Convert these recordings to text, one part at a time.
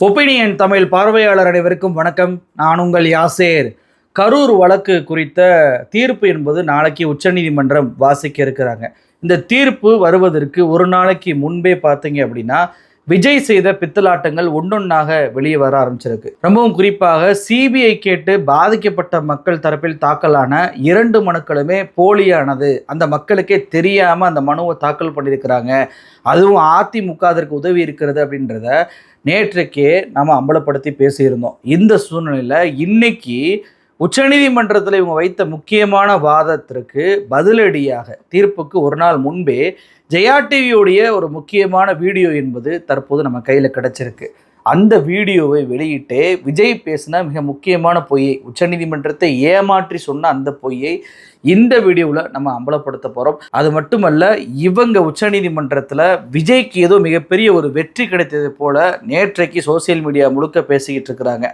Opinion Tamil பார்வையாளர் அனைவருக்கும் வணக்கம். நான் உங்கள் யாசேர். கரூர் வழக்கு குறித்த தீர்ப்பு என்பது நாளைக்கு உச்சநீதிமன்றம் வாசிக்க இருக்கிறாங்க. இந்த தீர்ப்பு வருவதற்கு ஒரு நாளைக்கு முன்பே பார்த்தீங்க அப்படின்னா விஜய் செய்த பித்தலாட்டங்கள் ஒன்றொன்னாக வெளியே வர ஆரம்பிச்சிருக்கு. ரொம்பவும் குறிப்பாக சிபிஐ கேட்டு பாதிக்கப்பட்ட மக்கள் தரப்பில் தாக்கலான இரண்டு மனுக்களுமே போலியானது. அந்த மக்களுக்கே தெரியாம அந்த மனுவை தாக்கல் பண்ணியிருக்கிறாங்க. அதுவும் அதிமுக அதற்கு உதவி இருக்கிறது அப்படின்றத நேற்றைக்கே நாம் அம்பலப்படுத்தி பேசியிருந்தோம். இந்த சூழ்நிலையில் இன்னைக்கு உச்சநீதிமன்றத்தில் இவங்க வைத்த முக்கியமான வாதத்திற்கு பதிலடியாக தீர்ப்புக்கு ஒரு நாள் முன்பே ஜெயா டிவியோடைய ஒரு முக்கியமான வீடியோ என்பது தற்போது நம்ம கையில் கிடச்சிருக்கு. அந்த வீடியோவை வெளியிட்டு விஜய் பேசின மிக முக்கியமான பொய்யை உச்சநீதிமன்றத்தை ஏமாற்றி சொன்ன அந்த பொய்யை இந்த வீடியோவில் நம்ம அம்பலப்படுத்த போகிறோம் அது மட்டுமல்ல இவங்க உச்சநீதிமன்றத்தில் விஜய்க்கு ஏதோ மிகப்பெரிய ஒரு வெற்றி கிடைத்தது போல நேற்றைக்கு சோசியல் மீடியா முழுக்க பேசிக்கிட்டு இருக்கிறாங்க.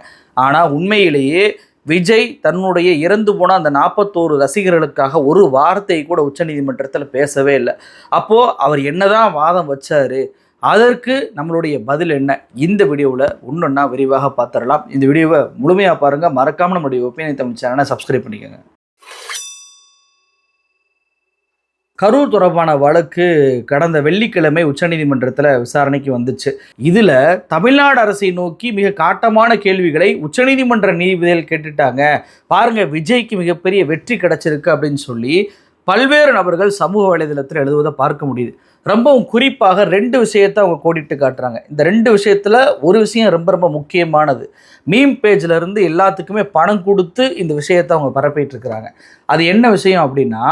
ஆனால் உண்மையிலேயே விஜய் தன்னுடைய இறந்து போன அந்த நாற்பத்தோரு ரசிகர்களுக்காக ஒரு வார்த்தை கூட உச்சநீதிமன்றத்தில் பேசவே இல்லை. அப்போது அவர் என்னதான் வாதம் வச்சாரு அதற்கு நம்மளுடைய பதில் என்ன? இந்த வீடியோவில் ஒன்றொன்னா விரிவாக பார்த்துடலாம். இந்த வீடியோவை முழுமையாக பாருங்கள் மறக்காமல் நம்மளுடைய ஒப்பீனியன் தமிழ் சேனலை சப்ஸ்கிரைப் பண்ணிக்கோங்க. கரூர் தொடர்பான வழக்கு கடந்த வெள்ளிக்கிழமை உச்சநீதிமன்றத்தில் விசாரணைக்கு வந்துச்சு. இதில் தமிழ்நாடு அரசை நோக்கி மிக காட்டமான கேள்விகளை உச்சநீதிமன்ற நீதிபதிகள் கேட்டுட்டாங்க. பாருங்க விஜய்க்கு மிகப்பெரிய வெற்றி கிடைச்சிருக்கு அப்படின்னு சொல்லி பல்வேறு நபர்கள் சமூக வலைதளத்தில் எழுதுவதை பார்க்க முடியுது. ரொம்பவும் குறிப்பாக ரெண்டு விஷயத்தை அவங்க கோடிட்டு காட்டுறாங்க. இந்த ரெண்டு விஷயத்தில் ஒரு விஷயம் ரொம்ப ரொம்ப முக்கியமானது. மீம் பேஜ்ல இருந்து எல்லாத்துக்குமே பணம் கொடுத்து இந்த விஷயத்தை அவங்க பரப்பிட்டு இருக்கிறாங்க. அது என்ன விஷயம் அப்படின்னா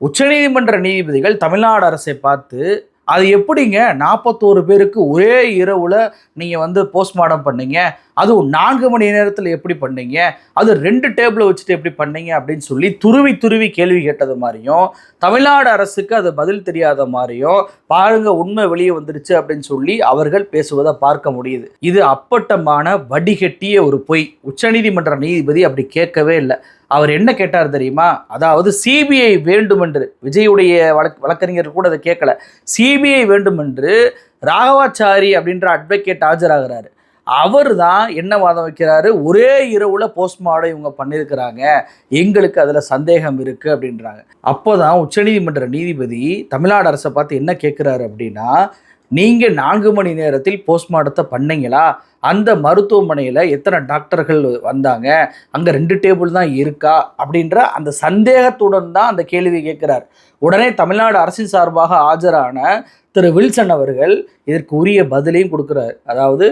உச்சநீதிமன்ற நீதிபதிகள் தமிழ்நாடு அரசை பார்த்து அது எப்படிங்க? நாற்பத்தோரு பேருக்கு ஒரே இரவில் நீங்கள் வந்து போஸ்ட்மார்ட்டம் பண்ணீங்க? அதுவும் நான்கு மணி நேரத்தில் எப்படி பண்ணீங்க? அது ரெண்டு டேபிளை வச்சுட்டு எப்படி பண்ணீங்க? அப்படின்னு சொல்லி துருவி துருவி கேள்வி கேட்டது மாதிரியும் தமிழ்நாடு அரசுக்கு அது பதில் தெரியாத மாதிரியும் பாருங்க உண்மை வெளியே வந்துருச்சு அப்படின்னு சொல்லி அவர்கள் பேசுவதை பார்க்க முடியுது. இது அப்பட்டமான வடிகட்டிய ஒரு பொய். உச்சநீதிமன்ற நீதிபதி அப்படி கேட்கவே இல்லை. அவர் என்ன கேட்டார் தெரியுமா? அதாவது சிபிஐ வேண்டுமென்று விஜயுடைய வழக் வழக்கறிஞர் கூட அதை கேட்கல சிபிஐ வேண்டுமென்று ராகவாச்சாரி அப்படின்ற அட்வொகேட் ஆஜராகிறாரு. அவர் தான் என்ன வாதம் வைக்கிறாரு? ஒரே இரவுல போஸ்ட்மார்டம் இவங்க பண்ணியிருக்கிறாங்க எங்களுக்கு அதில் சந்தேகம் இருக்குது அப்படின்றாங்க. அப்போ தான் உச்சநீதிமன்ற நீதிபதி தமிழ்நாடு அரசை பார்த்து என்ன கேட்குறாரு அப்படின்னா நீங்கள் நான்கு மணி நேரத்தில் போஸ்ட்மார்ட்டத்தை பண்ணீங்களா? அந்த மருத்துவமனையில் எத்தனை டாக்டர்கள் வந்தாங்க? அங்கே ரெண்டு டேபிள் தான் இருக்கா? அப்படின்ற அந்த சந்தேகத்துடன் தான் அந்த கேள்வி கேட்குறார். உடனே தமிழ்நாடு அரசின் சார்பாக ஆஜரான திரு வில்சன் அவர்கள் இதற்கு உரிய பதிலையும் கொடுக்குறாரு. அதாவது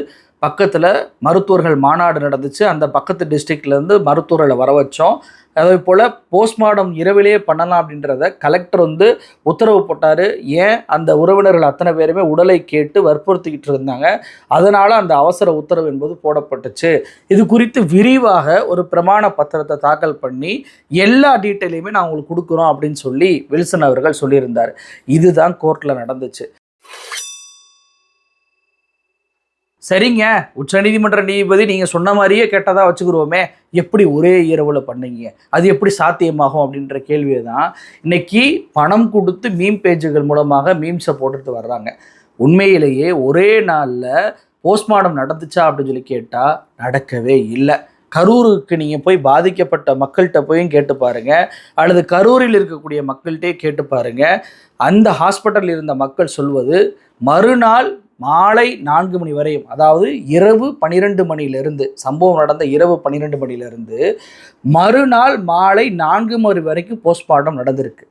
பக்கத்தில் மருத்துவர்கள் மாநாடு நடந்துச்சு. அந்த பக்கத்து டிஸ்ட்ரிக்ட்லேருந்து மருத்துவர்களை வர வச்சோம். அதே போல் போஸ்ட்மார்ட்டம் இரவிலே பண்ணலாம் அப்படின்றத கலெக்டர் வந்து உத்தரவு போட்டார். ஏன்? அந்த உறவினர்கள் அத்தனை பேருமே உடலை கேட்டு வற்புறுத்திக்கிட்டு இருந்தாங்க. அதனால் அந்த அவசர உத்தரவு என்பது போடப்பட்டுச்சு. இது குறித்து விரிவாக ஒரு பிரமாண பத்திரத்தை தாக்கல் பண்ணி எல்லா டீட்டெயிலையுமே நான் உங்களுக்கு கொடுக்குறோம் அப்படின்னு சொல்லி வில்சன் அவர்கள் சொல்லியிருந்தார். இதுதான் கோர்ட்டில் நடந்துச்சு. சரிங்க உச்சநீதிமன்ற நீதிபதி நீங்கள் சொன்ன மாதிரியே கேட்டதாக வச்சுக்கிருவோமே எப்படி ஒரே இரவில் பண்ணீங்க? அது எப்படி சாத்தியமாகும் அப்படின்ற கேள்வியை தான் இன்னைக்கு பணம் கொடுத்து மீம் பேஜுகள் மூலமாக மீம்ஸை போட்டுட்டு வர்றாங்க. உண்மையிலேயே ஒரே நாளில் போஸ்ட்மார்டம் நடந்துச்சா அப்படின்னு சொல்லி கேட்டால் நடக்கவே இல்லை. கரூருக்கு நீங்கள் போய் பாதிக்கப்பட்ட மக்கள்கிட்ட போயும் கேட்டு பாருங்கள் அல்லது கரூரில் இருக்கக்கூடிய மக்கள்கிட்டே கேட்டு பாருங்க. அந்த ஹாஸ்பிட்டலில் இருந்த மக்கள் சொல்வது மறுநாள் மாலை நான்கு மணி வரையும் அதாவது இரவு பன்னிரெண்டு மணியிலிருந்து சம்பவம் நடந்த இரவு பன்னிரெண்டு மணியிலிருந்து மறுநாள் மாலை நான்கு மணி வரைக்கும் போஸ்ட்மார்ட்டம் நடந்திருக்கு.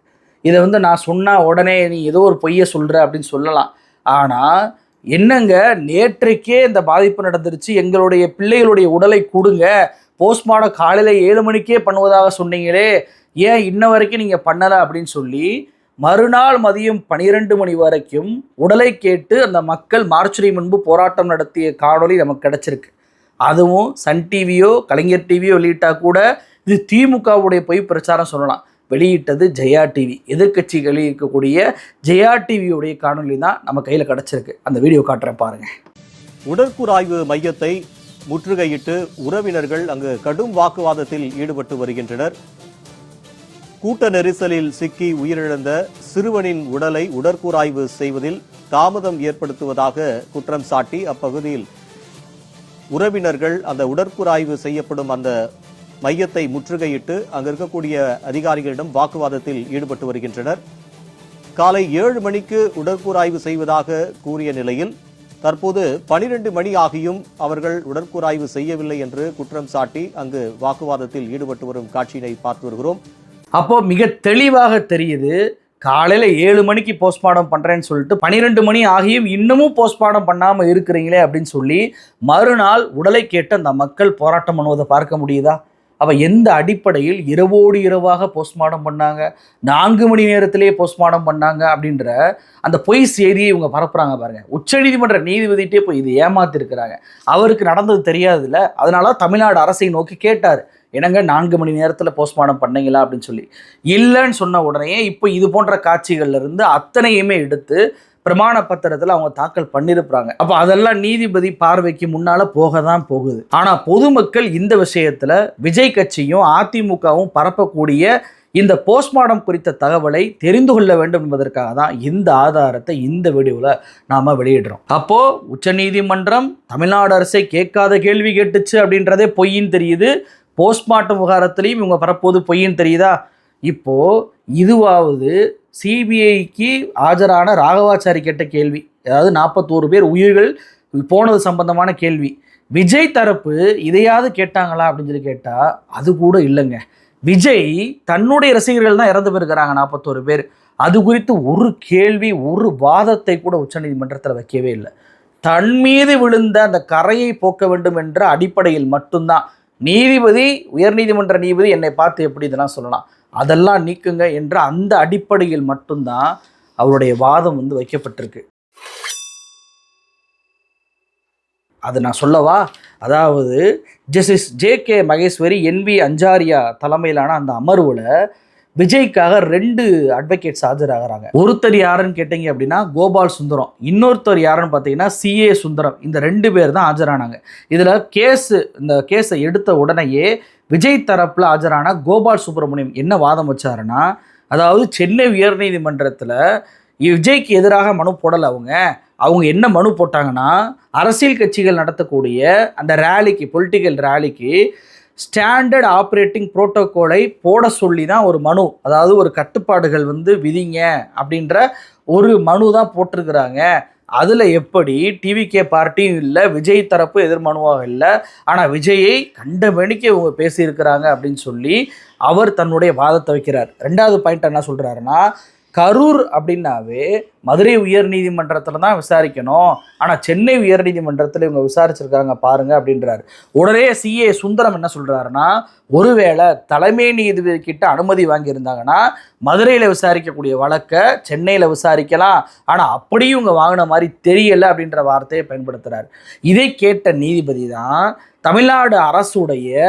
இதை வந்து நான் சொன்னால் உடனே நீ ஏதோ ஒரு பொய்யை சொல்கிற அப்படின்னு சொல்லலாம். ஆனால் என்னங்க நேற்றைக்கே இந்த பாதிப்பு நடந்துருச்சு எங்களுடைய பிள்ளைகளுடைய உடலை கொடுங்க போஸ்ட்மார்ட்டம் காலையில் ஏழு மணிக்கே பண்ணுவதாக சொன்னீங்களே ஏன் இன்ன வரைக்கும் நீங்கள் பண்ணலை அப்படின்னு சொல்லி மறுநாள் மதியம் பனிரெண்டு மணி வரைக்கும் உடலை கேட்டு அந்த மக்கள் மார்ச்சரி முன்பு போராட்டம் நடத்திய காணொளி நமக்கு கிடச்சிருக்கு. அதுவும் சன் டிவியோ கலைஞர் டிவியோ வெளியிட்டால் கூட இது திமுகவுடைய பொய் பிரச்சாரம் சொல்லலாம். வெளியிட்டது ஜெயா டிவி. எதிர்க்கட்சிகளில் இருக்கக்கூடிய ஜெயா டிவியுடைய காணொலி தான் நம்ம கையில் கிடச்சிருக்கு. அந்த வீடியோ காட்டுறேன் பாருங்கள் உடற்கூறாய்வு மையத்தை முற்றுகையிட்டு உறவினர்கள் அங்கு கடும் வாக்குவாதத்தில் ஈடுபட்டு வருகின்றனர். கூட்ட நெரிசலில் சிக்கி உயிரிழந்த சிறுவனின் உடலை உடற்கூராய்வு செய்வதில் தாமதம் ஏற்படுத்துவதாக குற்றம் சாட்டி அப்பகுதியில் உறவினர்கள் அந்த உடற்கூராய்வு செய்யப்படும் அந்த மையத்தை முற்றுகையிட்டு அங்க இருக்கக்கூடிய அதிகாரிகளிடம் வாக்குவாதத்தில் ஈடுபட்டு வருகின்றனர். காலை ஏழு மணிக்கு உடற்கூராய்வு செய்வதாக கூறிய நிலையில் தற்போது பனிரெண்டு மணி ஆகியும் அவர்கள் உடற்கூராய்வு செய்யவில்லை என்று குற்றம் சாட்டி அங்கு வாக்குவாதத்தில் ஈடுபட்டு வரும் காட்சியினை பார்த்து வருகிறோம். அப்போது மிக தெளிவாக தெரியுது காலையில் ஏழு மணிக்கு போஸ்ட்மார்ட்டம் பண்ணுறேன்னு சொல்லிட்டு பன்னிரெண்டு மணி ஆகியும் இன்னமும் போஸ்ட்மார்ட்டம் பண்ணாமல் இருக்கிறீங்களே அப்படின்னு சொல்லி மறுநாள் உடலை கேட்டு அந்த மக்கள் போராட்டம் பண்ணுவதை பார்க்க முடியுதா? அப்போ எந்த அடிப்படையில் இரவோடு இரவாக போஸ்ட்மார்ட்டம் பண்ணாங்க? நான்கு மணி நேரத்திலேயே போஸ்ட்மார்ட்டம் பண்ணாங்க அப்படின்ற அந்த பொய் செய்தியை இவங்க பரப்புகிறாங்க பாருங்கள் உச்சநீதிமன்ற நீதிபதிட்டே போய் இது ஏமாத்திருக்கிறாங்க. அவருக்கு நடந்தது தெரியாதுல்ல. அதனால தமிழ்நாடு அரசை நோக்கி கேட்டார். என்னங்க நான்கு மணி நேரத்தில் போஸ்ட்மார்ட்டம் பண்ணீங்களா அப்படின்னு சொல்லி. இல்லைன்னு சொன்ன உடனே இப்போ இது போன்ற காட்சிகள்லேருந்து அத்தனையுமே எடுத்து பிரமாண பத்திரத்தில் அவங்க தாக்கல் பண்ணியிருப்பாங்க அப்போ அதெல்லாம் நீதிபதி பார்வைக்கு முன்னால் போக தான் போகுது. ஆனால் பொதுமக்கள் இந்த விஷயத்தில் விஜய் கட்சியும் அதிமுகவும் பரப்பக்கூடிய இந்த போஸ்ட்மார்ட்டம் குறித்த தகவலை தெரிந்து கொள்ள வேண்டும் என்பதற்காக தான் இந்த ஆதாரத்தை இந்த வீடியோவில் நாம் வெளியிடுறோம். அப்போது உச்சநீதிமன்றம் தமிழ்நாடு அரசை கேட்காத கேள்வி கேட்டுச்சு அப்படின்றதே பொய்ன்னு தெரியுது. போஸ்ட்மார்ட்டம் விவகாரத்துலேயும் இவங்க பரப்போது பொய்ன்னு தெரியுதா? இப்போது இதுவாவது சிபிஐக்கு ஆஜரான ராகவாச்சாரி கேட்ட கேள்வி. அதாவது நாற்பத்தோரு பேர் உயிர்கள் போனது சம்பந்தமான கேள்வி. விஜய் தரப்பு இதையாவது கேட்டாங்களா அப்படின்னு சொல்லி கேட்டால் அது கூட இல்லைங்க. விஜய் தன்னுடைய ரசிகர்கள் தான் இறந்து போயிருக்கிறாங்க நாற்பத்தோரு பேர். அது குறித்து ஒரு கேள்வி ஒரு வாதத்தை கூட உச்சநீதிமன்றத்தில் வைக்கவே இல்லை. தன் மீது விழுந்த அந்த கரையை போக்க வேண்டும் என்ற அடிப்படையில் மட்டும்தான் நீதிபதி உயர்நீதிமன்ற நீதிபதி என்னை பார்த்து எப்படி இதெல்லாம் சொல்லலாம்? அதெல்லாம் நீக்குங்க என்ற அந்த அடிப்படையில் மட்டும்தான் அவருடைய வாதம் வந்து வைக்கப்பட்டிருக்கு. அது நான் சொல்லவா? அதாவது justice J K Maheshwari N V Anjaria தலைமையிலான அந்த அமர்வில் விஜய்க்காக ரெண்டு அட்வொகேட்ஸ் ஆஜராகிறாங்க. ஒருத்தர் யாருன்னு கேட்டீங்க அப்படின்னா கோபால் சுந்தரம். இன்னொருத்தர் யாருன்னு பார்த்தீங்கன்னா சிஏ சுந்தரம். இந்த ரெண்டு பேர் தான் ஆஜரானாங்க. இதில் கேஸு இந்த கேஸை எடுத்த உடனேயே விஜய் தரப்பில் ஆஜரான கோபால் சுப்பிரமணியம் என்ன வாதம் வச்சாருன்னா அதாவது சென்னை உயர்நீதிமன்றத்தில் விஜய்க்கு எதிராக மனு போடலை அவங்க. அவங்க என்ன மனு போட்டாங்கன்னா அரசியல் கட்சிகள் நடத்தக்கூடிய அந்த ரேலிக்கு பொலிட்டிக்கல் ரேலிக்கு ஸ்டாண்டர்ட் ஆப்ரேட்டிங் ப்ரோட்டோக்கோலை போட சொல்லி தான் ஒரு மனு. அதாவது ஒரு கட்டுப்பாடுகள் வந்து விதிங்க அப்படின்ற ஒரு மனு தான் போட்டிருக்கிறாங்க. அதில் எப்படி? டிவிகே பார்ட்டியும் இல்லை விஜய் தரப்பு எதிர்மனுவாக இல்லை. ஆனால் விஜயை கண்ட மணிக்கு இவங்க பேசியிருக்கிறாங்க அப்படின்னு சொல்லி அவர் தன்னுடைய வாதத்தை வைக்கிறார். ரெண்டாவது பாயிண்ட் என்ன சொல்கிறாருன்னா கரூர் அப்படின்னாவே மதுரை உயர்நீதிமன்றத்தில் தான் விசாரிக்கணும். ஆனால் சென்னை உயர்நீதிமன்றத்தில் இவங்க விசாரிச்சிருக்காங்க பாருங்க அப்படின்றாரு. உடனே சிஏ சுந்தரம் என்ன சொல்கிறாருன்னா ஒருவேளை தலைமை நீதிபதி கிட்ட அனுமதி வாங்கியிருந்தாங்கன்னா மதுரையில் விசாரிக்கக்கூடிய வழக்கை சென்னையில் விசாரிக்கலாம். ஆனால் அப்படியும் இவங்க வாங்கின மாதிரி தெரியலை அப்படின்ற வார்த்தையை பயன்படுத்துகிறார் இதை கேட்ட நீதிபதி தான் தமிழ்நாடு அரசுடைய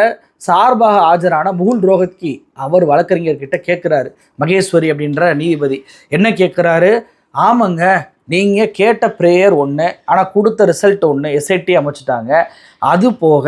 சார்பாக ஆஜரான முகுல் ரோஹத்கி அவர் வழக்கறிஞர்கிட்ட கேட்குறாரு மகேஸ்வரி அப்படின்ற நீதிபதி என்ன கேட்குறாரு ஆமாங்க நீங்கள் கேட்ட ப்ரேயர் ஒன்று ஆனால் கொடுத்த ரிசல்ட் ஒன்று எஸ்ஐடி அமைச்சிட்டாங்க. அது போக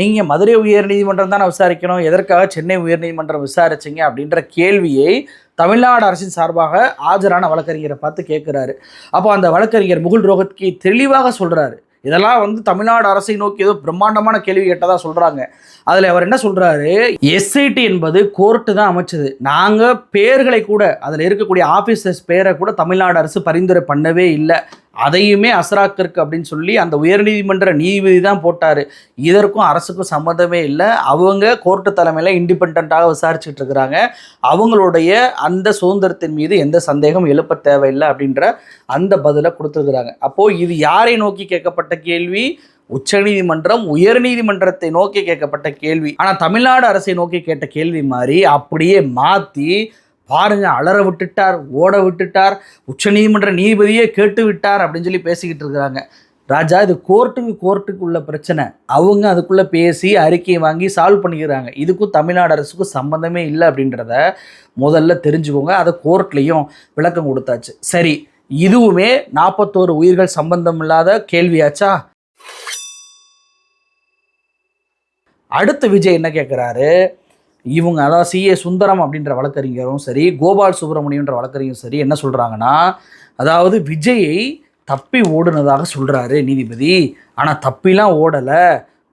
நீங்கள் மதுரை உயர்நீதிமன்றம் தானே விசாரிக்கணும் எதற்காக சென்னை உயர்நீதிமன்றம் விசாரிச்சிங்க? அப்படின்ற கேள்வியை தமிழ்நாடு அரசின் சார்பாக ஆஜரான வழக்கறிஞரை பார்த்து கேட்குறாரு அப்போ அந்த வழக்கறிஞர் முகுல் ரோஹத்கி தெளிவாக சொல்கிறாரு இதெல்லாம் வந்து தமிழ்நாடு அரசை நோக்கி ஏதோ பிரம்மாண்டமான கேள்வி கேட்டதாக சொல்கிறாங்க அதில் அவர் என்ன சொல்கிறாரு எஸ்ஐடி என்பது கோர்ட்டு தான் அமைச்சது. நாங்கள் பேர்களை கூட அதில் இருக்கக்கூடிய ஆஃபீஸர்ஸ் பேரை கூட தமிழ்நாடு அரசு பரிந்துரை பண்ணவே இல்லை. அதையுமே அசராக்கிற்கு அப்படின்னு சொல்லி அந்த உயர்நீதிமன்ற நீதிபதி தான் போட்டார். இதற்கும் அரசுக்கும் சம்மந்தமே இல்லை. அவங்க கோர்ட்டு தலைமையில் இண்டிபெண்ட்டாக விசாரிச்சுட்டு இருக்கிறாங்க. அவங்களுடைய அந்த சுதந்திரத்தின் மீது எந்த சந்தேகம் எழுப்ப தேவையில்லை அப்படின்ற அந்த பதிலை கொடுத்துருக்குறாங்க. அப்போது இது யாரை நோக்கி கேட்கப்பட்ட கேள்வி? உச்சநீதிமன்றம் உயர்நீதிமன்றத்தை நோக்கி கேட்கப்பட்ட கேள்வி. ஆனால் தமிழ்நாடு அரசை நோக்கி கேட்ட கேள்வி மாதிரி அப்படியே மாற்றி பாருங்க அலற விட்டுட்டார் ஓட விட்டுட்டார் உச்சநீதிமன்ற நீதிபதியே கேட்டு விட்டார் அப்படின்னு சொல்லி பேசிக்கிட்டு இருக்கிறாங்க. ராஜா இது கோர்ட்டுக்கு கோர்ட்டுக்கு உள்ள பிரச்சனை. அவங்க அதுக்குள்ளே பேசி அறிக்கையை வாங்கி சால்வ் பண்ணிக்கிறாங்க. இதுக்கும் தமிழ்நாடு அரசுக்கும் சம்மந்தமே இல்லை அப்படின்றத முதல்ல தெரிஞ்சுக்கோங்க. அதை கோர்ட்லேயும் விளக்கம் கொடுத்தாச்சு. சரி இதுவுமே நாற்பத்தோரு உயிர்கள் சம்பந்தம் இல்லாத கேள்வியாச்சா? அடுத்து விஜய் என்ன கேட்குறாரு இவங்க அதாவது சிஏ சுந்தரம் அப்படின்ற வழக்கறிஞரும் சரி கோபால் சுப்பிரமணியன்ற வழக்கறிஞரும் சரி என்ன சொல்கிறாங்கன்னா அதாவது விஜயை தப்பி ஓடுனதாக சொல்கிறாரு நீதிபதி. ஆனால் தப்பிலாம் ஓடலை.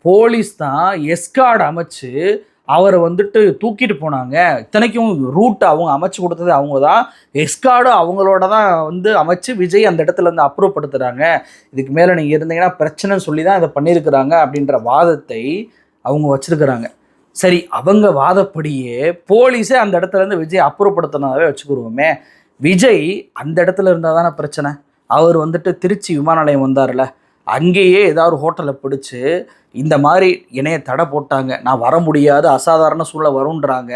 போலீஸ் தான் எஸ்கார்டு அமைச்சு அவரை வந்துட்டு தூக்கிட்டு போனாங்க. இத்தனைக்கும் ரூட் அவங்க அமைச்சு கொடுத்தது அவங்க தான் எஸ்கார்டு அவங்களோட தான் வந்து அமைச்சு விஜய் அந்த இடத்துல இருந்து அப்ரூவ் படுத்துகிறாங்க இதுக்கு மேலே நீங்கள் இருந்தீங்கன்னா பிரச்சனைன்னு சொல்லி தான் இதை பண்ணியிருக்கிறாங்க அப்படின்ற வாதத்தை அவங்க வச்சுருக்கிறாங்க. சரி அவங்க வாதப்படியே போலீஸே அந்த இடத்துல இருந்து விஜய் அப்புறப்படுத்தினாவே வச்சுக்கிருவோமே. விஜய் அந்த இடத்துல இருந்தால் தானே பிரச்சனை? அவர் வந்துட்டு திருச்சி விமான நிலையம் வந்தார்ல. அங்கேயே ஏதாவது ஒரு ஹோட்டலை பிடிச்சி இந்த மாதிரி இணைய தடை போட்டாங்க. நான் வர முடியாது அசாதாரண சூழல் வருன்றாங்க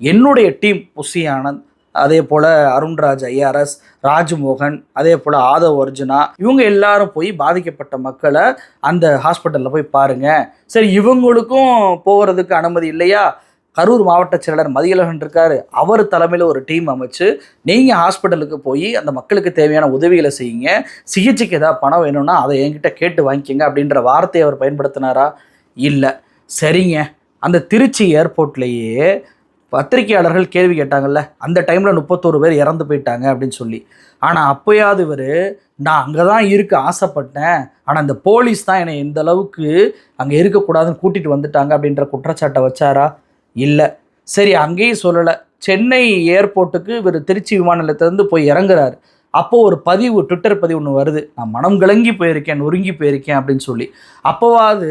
என்னுடைய டீம் புஷி ஆனந்த் அதே போல் அருண்ராஜ் ஐஆர்எஸ் ராஜ்மோகன் அதே போல் ஆதவ் அர்ஜுனா இவங்க எல்லாரும் போய் பாதிக்கப்பட்ட மக்களை அந்த ஹாஸ்பிட்டலில் போய் பாருங்கள் சரி இவங்களுக்கும் போகிறதுக்கு அனுமதி இல்லையா? கரூர் மாவட்ட செயலர் மதியழகன் இருக்காரு. அவர் தலைமையில் ஒரு டீம் அமைச்சு நீங்கள் ஹாஸ்பிட்டலுக்கு போய் அந்த மக்களுக்கு தேவையான உதவிகளை செய்யுங்க. சிகிச்சைக்கு ஏதாவது பணம் வேணும்னா அதை என்கிட்ட கேட்டு வாங்கிக்கோங்க அப்படின்ற வார்த்தையை அவர் பயன்படுத்தினாரா? இல்லை. சரிங்க. அந்த திருச்சி ஏர்போர்ட்லேயே பத்திரிகையாளர்கள் கேள்வி கேட்டாங்கல்ல. அந்த டைமில் முப்பத்தோரு பேர் இறந்து போயிட்டாங்க அப்படின்னு சொல்லி. ஆனால் அப்போயாவது இவர் நான் அங்கே தான் இருக்க ஆசைப்பட்டேன். ஆனால் இந்த போலீஸ் தான் என்னை இந்த அளவுக்கு அங்கே இருக்கக்கூடாதுன்னு கூட்டிகிட்டு வந்துட்டாங்க அப்படின்ற குற்றச்சாட்டை வச்சாரா? இல்லை. சரி அங்கேயும் சொல்லலை. சென்னை ஏர்போர்ட்டுக்கு இவர் திருச்சி விமான நிலையத்திலேருந்து போய் இறங்குறாரு. அப்போது ஒரு பதிவு ட்விட்டர் பதிவு ஒன்று வருது. நான் மனம் கலங்கி போயிருக்கேன் நொறுங்கி போயிருக்கேன் அப்படின்னு சொல்லி. அப்போவாது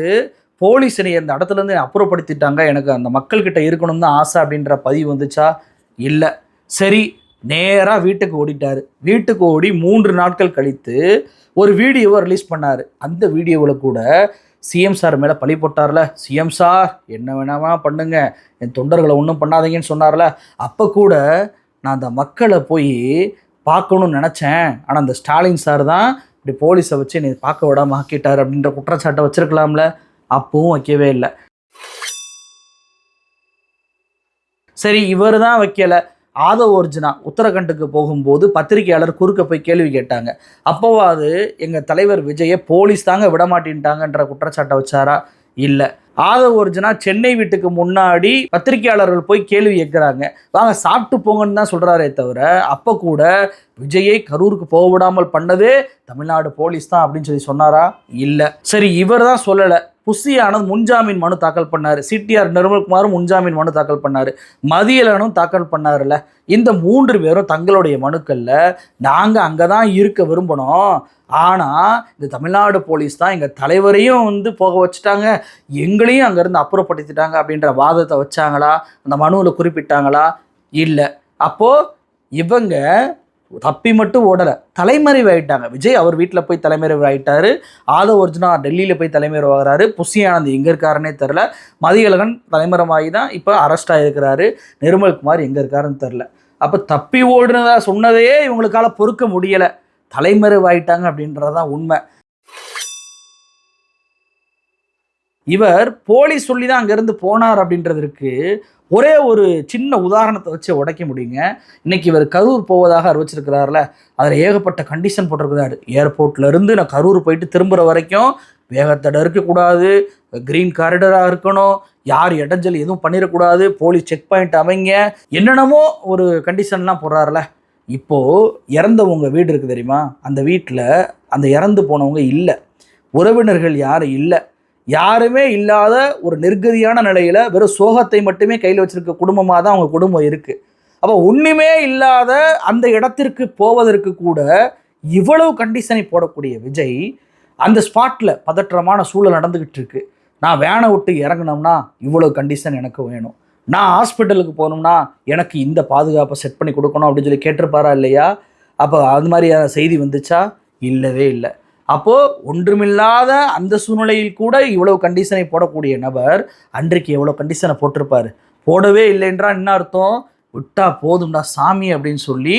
போலீஸ் என்னை அந்த இடத்துலேருந்து அப்புறப்படுத்திட்டாங்க. எனக்கு அந்த மக்கள்கிட்ட இருக்கணும்னு தான் ஆசை அப்படின்ற பதிவு வந்துச்சா? இல்லை. சரி நேராக வீட்டுக்கு ஓடிட்டார். வீட்டுக்கு ஓடி மூன்று நாட்கள் கழித்து ஒரு வீடியோவை ரிலீஸ் பண்ணார். அந்த வீடியோவில் கூட சிஎம் சார் மேலே பழி போட்டார்ல? சிஎம் சார் என்ன வேணாமா பண்ணுங்க. என் தொண்டர்களை ஒன்றும் பண்ணாதீங்கன்னு சொன்னார்ல. அப்போ கூட நான் அந்த மக்களை போய் பார்க்கணும்னு நினச்சேன். ஆனால் அந்த ஸ்டாலின் சார் தான் இப்படி போலீஸை வச்சு என்னை பார்க்க விடாம ஆக்கிட்டார் அப்படின்ற குற்றச்சாட்டை வச்சுருக்கலாம்ல. அப்பவும் வைக்கவே இல்லை. சரி இவர் தான் வைக்கலை. ஆதவ் அர்ஜுனா உத்தரகண்டுக்கு போகும்போது பத்திரிகையாளர் குறுக்க போய் கேள்வி கேட்டாங்க. அப்போவாது எங்கள் தலைவர் விஜயை போலீஸ் தாங்க விட மாட்டேன்ட்டாங்கன்ற குற்றச்சாட்டை வச்சாரா? இல்லை. ஆதவ் ஒர்ஜுனா சென்னை வீட்டுக்கு முன்னாடி பத்திரிகையாளர்கள் போய் கேள்வி கேட்குறாங்க. வாங்க சாப்பிட்டு போங்கன்னு தான் சொல்கிறாரே தவிர அப்போ கூட விஜயை கரூருக்கு போக விடாமல் பண்ணதே தமிழ்நாடு போலீஸ் தான் அப்படின்னு சொல்லி சொன்னாரா? இல்லை. சரி இவர் தான் சொல்லலை. புசி ஆனந்த் முன்ஜாமீன் மனு தாக்கல் பண்ணார். சிடிஆர் நிர்மல்குமாரும் முன்ஜாமீன் மனு தாக்கல் பண்ணார். மதியலனும் தாக்கல் பண்ணார்ல இந்த மூன்று பேரும் தங்களுடைய மனுக்களில் நாங்கள் அங்கே தான் இருக்க விரும்பணும். ஆனால் இந்த தமிழ்நாடு போலீஸ் தான் எங்கள் தலைவரையும் வந்து போக வச்சுட்டாங்க. எங்களையும் அங்கேருந்து அப்புறப்படுத்திட்டாங்க அப்படின்ற வாதத்தை வச்சாங்களா? அந்த மனுவில் குறிப்பிட்டாங்களா? இல்லை. அப்போது இவங்க தப்பி மட்டும் ஓடலை. தலைமறைவாயிட்டாங்க. விஜய் அவர் வீட்டில் போய் தலைமறைவாயிட்டாரு. ஆதவ் அர்ஜுனா டெல்லியில் போய் தலைமறைவாகிறாரு. புஷி ஆனந்த் எங்கே இருக்காருன்னே தெரில மதியழகன் தலைமறைவாகி தான் இப்போ அரெஸ்ட் ஆகிருக்கிறாரு நிர்மல்குமார் எங்கே இருக்காருன்னு தெரில அப்போ தப்பி ஓடுனதா சொன்னதையே இவங்களுக்கால பொறுக்க முடியலை. தலைமறைவாயிட்டாங்க அப்படின்றது தான் உண்மை. இவர் போலீஸ் சொல்லி தான் அங்கேருந்து போனார் அப்படின்றதற்கு ஒரே ஒரு சின்ன உதாரணத்தை வச்சு உடைக்க முடியுங்க. இன்னைக்கு இவர் கரூர் போவதாக அறிவிச்சிருக்கிறார்ல அதில் ஏகப்பட்ட கண்டிஷன் போட்டிருக்கிறாரு. ஏர்போர்ட்லேருந்து நான் கரூர் போயிட்டு திரும்புகிற வரைக்கும் வேகத்தடை இருக்கக்கூடாது க்ரீன் காரிடராக இருக்கணும் யார் இடைஞ்சல் எதுவும் பண்ணிடக்கூடாது போலீஸ் செக் பாயிண்ட் அமைங்க. என்னென்னமோ ஒரு கண்டிஷன்லாம் போடுறாருல. இப்போது இறந்தவங்க வீடு இருக்குது தெரியுமா? அந்த வீட்டில் அந்த இறந்து போனவங்க இல்லை. உறவினர்கள் யாரும் இல்லை. யாருமே இல்லாத ஒரு நிர்கதியான நிலையில் வெறும் சோகத்தை மட்டுமே கையில் வச்சுருக்க குடும்பமாக தான் அவங்க குடும்பம் இருக்குது அப்போ ஒன்றுமே இல்லாத அந்த இடத்திற்கு போவதற்கு கூட இவ்வளவு கண்டிஷனை போடக்கூடிய விஜய் அந்த ஸ்பாட்டில் பதற்றமான சூழல் நடந்துக்கிட்டு இருக்கு. நான் வேனை விட்டு இறங்கினோம்னா இவ்வளோ கண்டிஷன் எனக்கு வேணும். நான் ஹாஸ்பிட்டலுக்கு போகணும்னா எனக்கு இந்த பாதுகாப்பை செட் பண்ணி கொடுக்கணும் அப்படின்னு சொல்லி கேட்டிருப்பாரா இல்லையா? அப்போ அது மாதிரியான செய்தி வந்துச்சா? இல்லவே இல்லை. அப்போது ஒன்றுமில்லாத அந்த சூழ்நிலையில் கூட இவ்வளவு கண்டிஷனை போடக்கூடிய நபர் அன்றைக்கு எவ்வளோ கண்டிஷனை போட்டிருப்பார்? போடவே இல்லைன்றா என்ன அர்த்தம்? விட்டா போதும்டா சாமி அப்படின்னு சொல்லி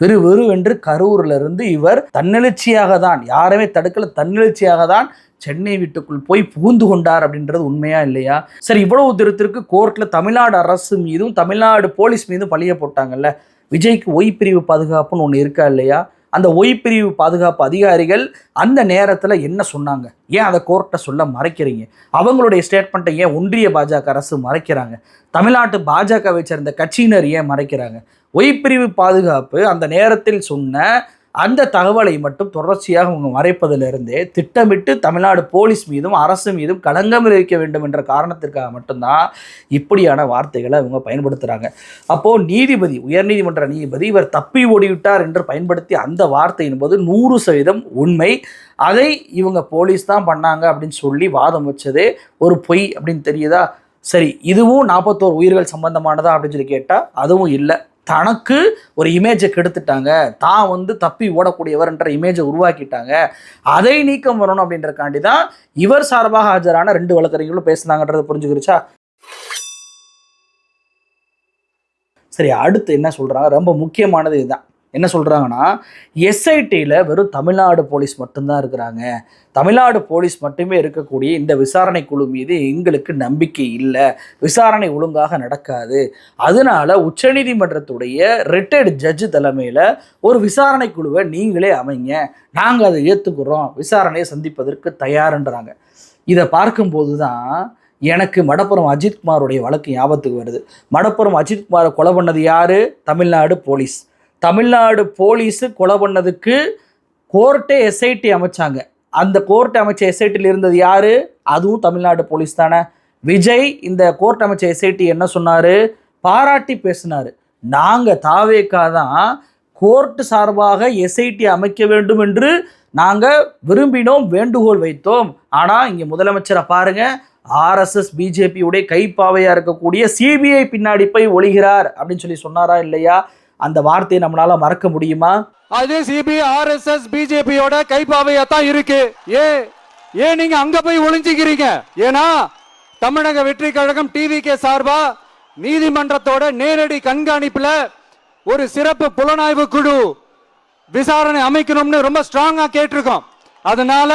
பெருவெருவென்று வென்று இருந்து இவர் தன்னெழுச்சியாக தான் யாருமே தடுக்கல தன்னெழுச்சியாக தான் சென்னை வீட்டுக்குள் போய் புகுந்து கொண்டார் அப்படின்றது உண்மையா இல்லையா? சரி இவ்வளவு தூரத்திற்கு கோர்ட்டில் தமிழ்நாடு அரசு மீதும் தமிழ்நாடு போலீஸ் மீதும் பழிய போட்டாங்கல்ல? விஜய்க்கு ஒய் பிரிவு பாதுகாப்புன்னு ஒன்று இருக்கா இல்லையா? அந்த ஒய்பிரிவு பாதுகாப்பு அதிகாரிகள் அந்த நேரத்தில் என்ன சொன்னாங்க? ஏன் அதை கோர்ட்டை சொல்ல மறைக்கிறீங்க? அவங்களுடைய ஸ்டேட்மெண்ட்டை ஏன் ஒன்றிய பாஜக அரசு மறைக்கிறாங்க? தமிழ்நாட்டு பாஜகவை சேர்ந்த கட்சியினர் ஏன் மறைக்கிறாங்க? ஒய்பிரிவு பாதுகாப்பு அந்த நேரத்தில் சொன்ன அந்த தகவலை மட்டும் தொடர்ச்சியாக அவங்க மறைப்பதிலிருந்தே திட்டமிட்டு தமிழ்நாடு போலீஸ் மீதும் அரசு மீதும் களங்கம் விளைவிக்க வேண்டும் என்ற காரணத்திற்காக மட்டும்தான் இப்படியான வார்த்தைகளை இவங்க பயன்படுத்துகிறாங்க அப்போது நீதிபதி உயர்நீதிமன்ற நீதிபதி இவர் தப்பி ஓடிவிட்டார் என்று பயன்படுத்தி அந்த வார்த்தை என்பது நூறு சதவீதம் உண்மை. அதை இவங்க போலீஸ் தான் பண்ணாங்க அப்படின்னு சொல்லி வாதம் வச்சது ஒரு பொய் அப்படின்னு தெரியுதா? சரி இதுவும் நாற்பத்தோரு உயிர்கள் சம்பந்தமானதா அப்படின்னு சொல்லி கேட்டால் அதுவும் இல்லை. தனக்கு ஒரு இமேஜை கெடுத்துட்டாங்க. தான் வந்து தப்பி ஓடக்கூடியவர்ன்ற இமேஜை உருவாக்கிட்டாங்க. அதை நீக்கம் வரணும் அப்படின்றக்காண்டி தான் இவர் சார்பாக ஆஜரான ரெண்டு வழக்கறிஞர்களும் பேசுனாங்கன்றது புரிஞ்சுக்கிருச்சா? சரி அடுத்து என்ன சொல்கிறாங்க ரொம்ப முக்கியமானது இதுதான். என்ன சொல்கிறாங்கன்னா எஸ்ஐடியில் வெறும் தமிழ்நாடு போலீஸ் மட்டும்தான் இருக்கிறாங்க. தமிழ்நாடு போலீஸ் மட்டுமே இருக்கக்கூடிய இந்த விசாரணை குழு மீது எங்களுக்கு நம்பிக்கை இல்லை. விசாரணை ஒழுங்காக நடக்காது. அதனால உச்சநீதிமன்றத்துடைய ரிட்டையர்டு ஜட்ஜு தலைமையில் ஒரு விசாரணை குழுவை நீங்களே அமைங்க. நாங்கள் அதை ஏற்றுக்கிறோம் விசாரணையை சந்திப்பதற்கு தயாருன்றாங்க. இதை பார்க்கும்போது தான் எனக்கு மடப்புறம் அஜித்குமாருடைய வழக்கு ஞாபகத்துக்கு வருது. மடப்புறம் அஜித்குமாரை கொலை பண்ணது யாரு? தமிழ்நாடு போலீஸ். தமிழ்நாடு போலீஸு கொலை பண்ணதுக்கு கோர்ட்டே எஸ்ஐடி அமைச்சாங்க. அந்த கோர்ட் அமைச்ச எஸ்ஐடியில் இருந்தது யார்? அதுவும் தமிழ்நாடு போலீஸ் தானே. விஜய் இந்த கோர்ட் அமைச்ச எஸ்ஐடி என்ன சொன்னார்? பாராட்டி பேசினார். நாங்கள் தாவேக்கா தான் கோர்ட் சார்பாக எஸ்ஐடி அமைக்க வேண்டும் என்று நாங்கள் விரும்பினோம் வேண்டுகோள் வைத்தோம். ஆனால் இங்கே முதலமைச்சரை பாருங்கள் ஆர்எஸ்எஸ் பிஜேபியுடைய கைப்பாவையாக இருக்கக்கூடிய சிபிஐ பின்னாடி போய் ஒழிகிறார் அப்படின்னு சொல்லி சொன்னாரா இல்லையா? அந்த வார்த்தையை நம்மளால மறக்க முடியுமா? அது சிபி ஆர்எஸ்எஸ் பிஜேபியோட கைப்பாவையா தான் இருக்கு. ஏ ஏன் நீங்க அங்க போய் ஒளிஞ்சுக்கிறீங்க? ஏன்னா தமிழக வெற்றி கழகம் டிவி கே சார்பா நீதிமன்றத்தோட நேரடி கண்காணிப்புல ஒரு சிறப்பு புலனாய்வு குழு விசாரணை அமைக்கணும்னு ரொம்ப ஸ்ட்ராங்கா கேட்டிருக்கோம். அதனால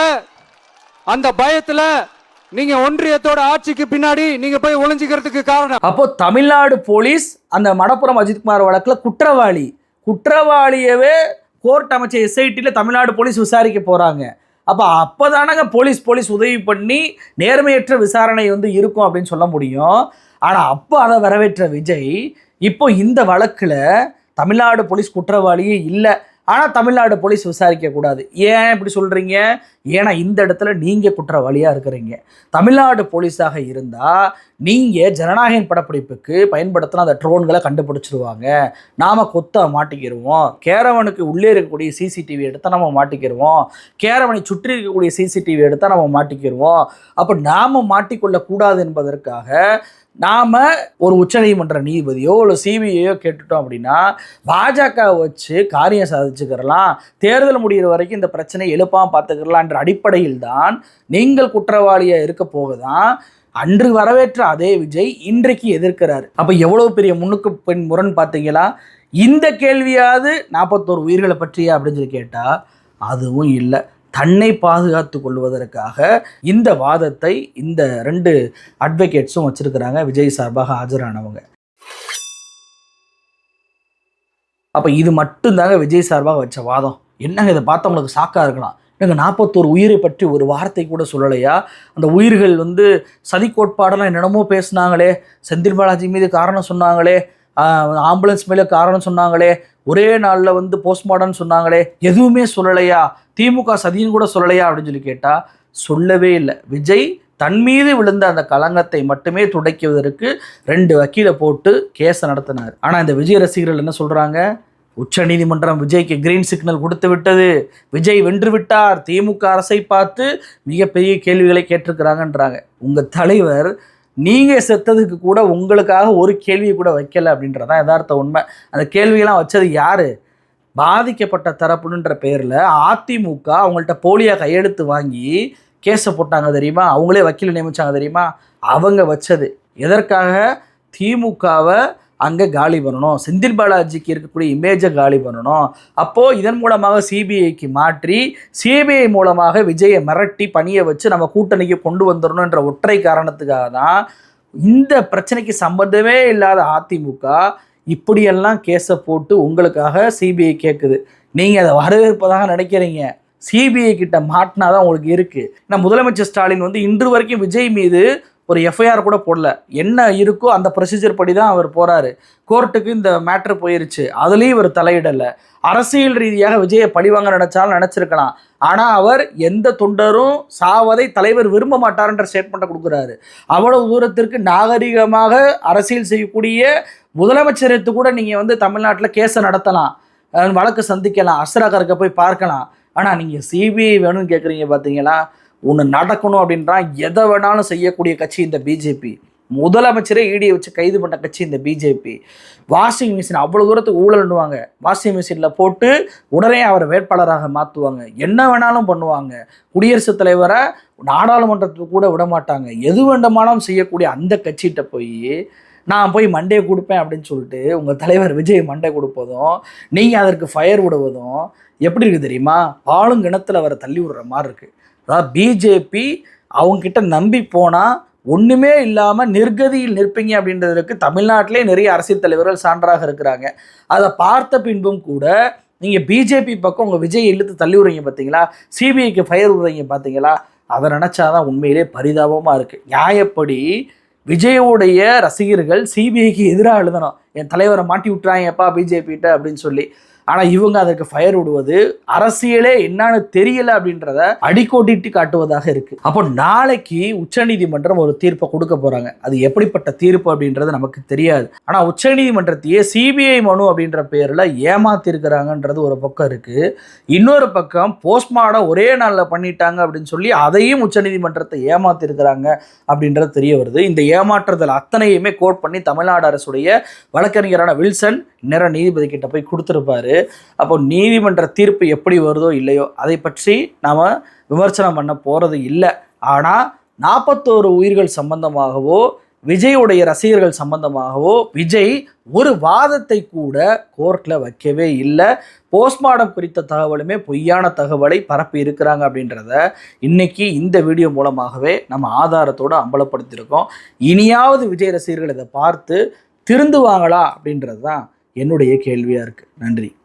அந்த பயத்துல நீங்க ஒன்றியத்தோட ஆட்சிக்கு பின்னாடி நீங்க போய் ஒளிஞ்சுக்கிறதுக்கு காரணம். அப்போ தமிழ்நாடு போலீஸ் அந்த மடப்புறம் அஜித்குமார் வழக்கில் குற்றவாளி. குற்றவாளியவே கோர்ட் அமைச்ச எஸ்ஐடியில் தமிழ்நாடு போலீஸ் விசாரிக்க போகிறாங்க அப்போ அப்போ தானங்க போலீஸ் போலீஸ் உதவி பண்ணி நேர்மையற்ற விசாரணை வந்து இருக்கும் அப்படின்னு சொல்ல முடியும். ஆனால் அப்போ அதை வரவேற்ற விஜய் இப்போ இந்த வழக்கில் தமிழ்நாடு போலீஸ் குற்றவாளியே இல்லை. ஆனால் தமிழ்நாடு போலீஸ் விசாரிக்கக்கூடாது ஏன் இப்படி சொல்கிறீங்க ஏன்னா இந்த இடத்துல நீங்கள் குற்றவாளியாக இருக்கிறீங்க. தமிழ்நாடு போலீஸாக இருந்தால் நீங்கள் ஜனநாயக படப்பிடிப்புக்கு பயன்படுத்தின அந்த ட்ரோன்களை கண்டுபிடிச்சிருவாங்க. நாம் கொத்த மாட்டிக்கிடுவோம் கேரவனுக்கு உள்ளே இருக்கக்கூடிய சிசிடிவி எடுத்தால் நம்ம மாட்டிக்கிடுவோம் கேரவனை சுற்றி இருக்கக்கூடிய சிசிடிவி எடுத்தால் நம்ம மாட்டிக்கிடுவோம் அப்போ நாம் மாட்டிக்கொள்ளக்கூடாது என்பதற்காக நாம் ஒரு உச்சநீதிமன்ற நீதிபதியோ இல்லை சிபிஐயோ கேட்டுட்டோம் அப்படின்னா பாஜக வச்சு காரியம் சாதிச்சுக்கிறலாம் தேர்தல் முடிகிற வரைக்கும் இந்த பிரச்சனையை எழுப்பாமல் பார்த்துக்கிறலான்ற அடிப்படையில் தான் நீங்கள் குற்றவாளியாக இருக்க போகதான் அன்று வரவேற்ற அதே விஜய் இன்றைக்கு எதிர்க்கிறார். அப்போ எவ்வளோ பெரிய முன்னுக்கு பின் முரண் பார்த்தீங்களா? இந்த கேள்வியாவது நாற்பத்தோரு உயிர்களை பற்றியா அப்படின்னு சொல்லி கேட்டால் அதுவும் இல்லை. தன்னை பாதுகாத்து கொள்வதற்காக இந்த வாதத்தை இந்த ரெண்டு அட்வொகேட்ஸும் வச்சிருக்கிறாங்க. விஜய் சார்பாக ஆஜரானவங்க. அப்போ இது மட்டும்தாங்க விஜய் சார்பாக வச்ச வாதம். என்னங்க இதை பார்த்தவங்களுக்கு சாக்காக இருக்கலாம். எனக்கு நாற்பத்தோரு உயிரை பற்றி ஒரு வார்த்தை கூட சொல்லலையா? அந்த உயிர்கள் வந்து சதி கோட்பாடெல்லாம் என்னென்னமோ பேசுனாங்களே. செந்தில் பாலாஜி மீது காரணம் சொன்னாங்களே. ஆம்புலன்ஸ் மேலே காரணம் சொன்னாங்களே ஒரே நாளில் வந்து போஸ்ட்மார்டம்னு சொன்னாங்களே எதுவுமே சொல்லலையா? திமுக சதின்னு கூட சொல்லலையா? அப்படின்னு சொல்லி கேட்டால் சொல்லவே இல்லை. விஜய் தன் மீது விழுந்த அந்த களங்கத்தை மட்டுமே துடைக்குவதற்கு ரெண்டு வக்கீலை போட்டு கேஸை நடத்தினார். ஆனால் இந்த விஜய் ரசிகர்கள் என்ன சொல்கிறாங்க உச்ச நீதிமன்றம் விஜய்க்கு கிரீன் சிக்னல் கொடுத்து விட்டது. விஜய் வென்று விட்டார். திமுக அரசை பார்த்து மிகப்பெரிய கேள்விகளை கேட்டிருக்கிறாங்கன்றாங்க. உங்கள் தலைவர் நீங்கள் செத்ததுக்கு கூட உங்களுக்காக ஒரு கேள்வியை கூட வைக்கல அப்படின்றதான் யதார்த்த உண்மை. அந்த கேள்வியெல்லாம் வச்சது யார்? பாதிக்கப்பட்ட தரப்புன்ற பேரில் அதிமுக அவங்கள்ட்ட போலியாக கையெழுத்து வாங்கி கேஸை போட்டாங்க தெரியுமா? அவங்களே வக்கீல் நியமித்தாங்க தெரியுமா? அவங்க வச்சது. எதற்காக? திமுகவை அங்கே காலி பண்ணணும். செந்தில் பாலாஜிக்கு இருக்கக்கூடிய இமேஜை காலி பண்ணணும். அப்போது இதன் மூலமாக சிபிஐக்கு மாற்றி சிபிஐ மூலமாக விஜயை மிரட்டி பணியை வச்சு நம்ம கூட்டணிக்கு கொண்டு வந்துடணுன்ற ஒற்றை காரணத்துக்காக தான் இந்த பிரச்சனைக்கு சம்பந்தமே இல்லாத அதிமுக இப்படியெல்லாம் கேஸை போட்டு உங்களுக்காக சிபிஐ கேட்குது நீங்கள் அதை வரவேற்பதாக நினைக்கிறீங்க. சிபிஐ கிட்ட மாட்டினா தான் உங்களுக்கு இருக்குது ஏன்னா முதலமைச்சர் ஸ்டாலின் வந்து இன்று வரைக்கும் விஜய் மீது ஒரு எஃப்ஐஆர் கூட போடல. என்ன இருக்கோ அந்த ப்ரொசீஜர் படி தான் அவர் போகிறாரு கோர்ட்டுக்கு இந்த மேட்ரு போயிருச்சு. அதுலேயும் இவர் தலையிடலை. அரசியல் ரீதியாக விஜயை பழிவாங்க நினச்சாலும் நினச்சிருக்கலாம். ஆனால் அவர் எந்த தொண்டரும் சாவதை தலைவர் விரும்ப மாட்டார்ன்ற ஸ்டேட்மெண்ட்டை கொடுக்குறாரு. அவ்வளவு தூரத்திற்கு நாகரிகமாக அரசியல் செய்யக்கூடிய முதலமைச்சருக்கு கூட நீங்கள் வந்து தமிழ்நாட்டில் கேஸை நடத்தலாம். வழக்கு சந்திக்கலாம். அஸ்ராகருக்கு போய் பார்க்கலாம். ஆனால் நீங்கள் சிபிஐ வேணும்னு கேட்குறீங்க பார்த்தீங்களா ஒன்று நடக்கணும் அப்படின்றான் எதை வேணாலும் செய்யக்கூடிய கட்சி இந்த பிஜேபி முதலமைச்சரே ஈடியை வச்சு கைது பண்ண கட்சி இந்த பிஜேபி வாஷிங் மிஷின் அவ்வளோ தூரத்துக்கு ஊழல்னுவாங்க வாஷிங் மிஷினில் போட்டு உடனே அவரை வேட்பாளராக மாற்றுவாங்க என்ன வேணாலும் பண்ணுவாங்க. குடியரசுத் தலைவரை நாடாளுமன்றத்துக்கு கூட விட மாட்டாங்க. எது வேண்டுமானாலும் செய்யக்கூடிய அந்த கட்சிகிட்ட போய் நான் போய் மண்டே கொடுப்பேன் அப்படின்னு சொல்லிட்டு உங்கள் தலைவர் விஜய் மண்டே கொடுப்பதும் நீங்கள் அதற்கு ஃபயர் விடுவதும் எப்படி இருக்குது தெரியுமா? ஆளுங்கிணத்தில் அவரை தள்ளி விடுற மாதிரி இருக்குது அதாவது பிஜேபி அவங்கக்கிட்ட நம்பி போனால் ஒன்றுமே இல்லாமல் நிர்கதியில் நிற்பீங்க அப்படின்றதுக்கு தமிழ்நாட்டிலே நிறைய அரசியல் தலைவர்கள் சான்றாக இருக்கிறாங்க. அதை பார்த்த பின்பும் கூட நீங்கள் பிஜேபி பக்கம் உங்கள் விஜய் இழுத்து தள்ளி விடுறீங்க பார்த்தீங்களா சிபிஐக்கு ஃபயர் விடுறீங்க பார்த்தீங்களா அதை நினச்சாதான் உண்மையிலே பரிதாபமாக இருக்குது நியாயப்படி விஜயோடைய ரசிகர்கள் சிபிஐக்கு எதிராக எழுதணும். என் தலைவரை மாட்டி விட்டுறாங்கப்பா பிஜேபிகிட்ட அப்படின்னு சொல்லி. ஆனால் இவங்க அதற்கு ஃபயர் விடுவது அரசியலே என்னன்னு தெரியல அப்படின்றத அடிக்கோட்டிட்டு காட்டுவதாக இருக்கு. அப்போ நாளைக்கு உச்சநீதிமன்றம் ஒரு தீர்ப்பை கொடுக்க போறாங்க. அது எப்படிப்பட்ட தீர்ப்பு அப்படின்றது நமக்கு தெரியாது. ஆனால் உச்சநீதிமன்றத்தையே சிபிஐ மனு அப்படின்ற பேரில் ஏமாத்திருக்கிறாங்கன்றது ஒரு பக்கம் இருக்கு. இன்னொரு பக்கம் போஸ்ட்மார்டம் ஒரே நாளில் பண்ணிட்டாங்க அப்படின்னு சொல்லி அதையும் உச்சநீதிமன்றத்தை ஏமாத்திருக்கிறாங்க அப்படின்றது தெரிய வருது. இந்த ஏமாற்றுதல் அத்தனையுமே கோட் பண்ணி தமிழ்நாடு அரசுடைய வழக்கறிஞரான வில்சன் நேர நீதிபதி கிட்ட போய் கொடுத்துருப்பாரு. அப்போ நீதிமன்ற தீர்ப்பு எப்படி வருதோ இல்லையோ அதை பற்றி நாம் விமர்சனம் பண்ண போகிறது இல்லை. ஆனால் நாற்பத்தோரு உயிர்கள் சம்பந்தமாகவோ விஜயுடைய ரசிகர்கள் சம்பந்தமாகவோ விஜய் ஒரு வாதத்தை கூட கோர்ட்டில் வைக்கவே இல்லை. போஸ்ட்மார்டம் குறித்த தகவலுமே பொய்யான தகவலை பரப்பி இருக்கிறாங்க அப்படின்றத இன்னைக்கு இந்த வீடியோ மூலமாகவே நம்ம ஆதாரத்தோடு அம்பலப்படுத்தியிருக்கோம். இனியாவது விஜய் ரசிகர்கள் இதை பார்த்து திருந்துவாங்களா அப்படின்றது தான் என்னுடைய கேள்வியாக இருக்குது நன்றி.